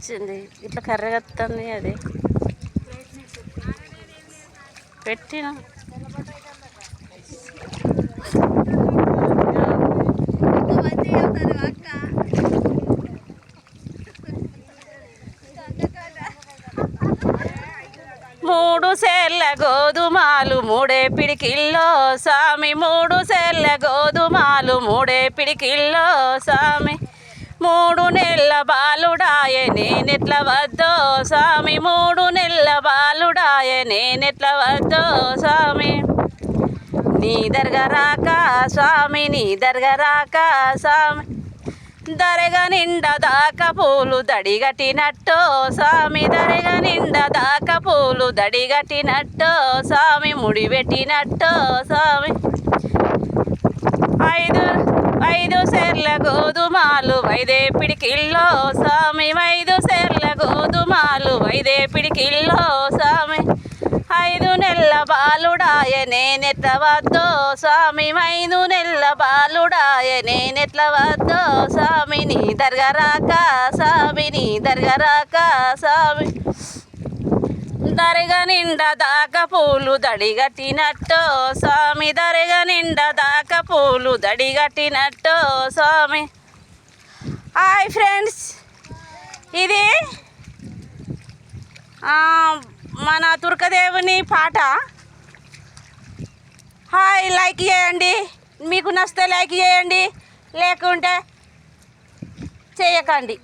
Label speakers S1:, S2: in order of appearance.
S1: వచ్చింది. ఇట్లా కర్రగత్తుంది అది. పెట్టిన. మూడు సేర్ల గోధుమాలు మూడే పిడికిల్లో సామి. మూడు సేర్ల గోధుమాలు మూడే పిడికిల్లో సామి. మూడు నెలల బాలుడాయే నేనెట్ల వద్దో స్వామి. మూడు నెలల బాలుడాయే నేనెట్ల వద్దో స్వామి. నీ దర్గా రాక స్వామి నీ దర్గా రాక స్వామి. దరగ నిండా దాక పూలు దడిగట్టినట్టో స్వామి. దరగ నిండా దాక పూలు దడిగట్టినట్టో స్వామి. ముడిపెట్టినట్టో స్వామి. ఐదు ఐదు సేర్ల గోధుమాలు వైదే పిడికిల్లో స్వామి ఐదు సెర్ల గోధుమాలు వైదే పిడికిల్లో స్వామి ఐదు నెల్ల బాలుడాయ నేనెట్ల వద్దో స్వామి ఐదు నెల్ల బాలుడాయ నేనెట్ల వద్దో స్వామిని దర్గరాక స్వామిని దర్గరాక స్వామి దరగ నిండా దాక పూలు దడిగట్టినట్టు స్వామి దరగ నిండా దాక పూలు దడిగట్టినట్టు స్వామి హాయ్ ఫ్రెండ్స్. ఇది మన తుర్కదేవుని పాట. హాయ్ లైక్ చేయండి. మీకు నచ్చితే లైక్ చేయండి. లేకుంటే చేయకండి.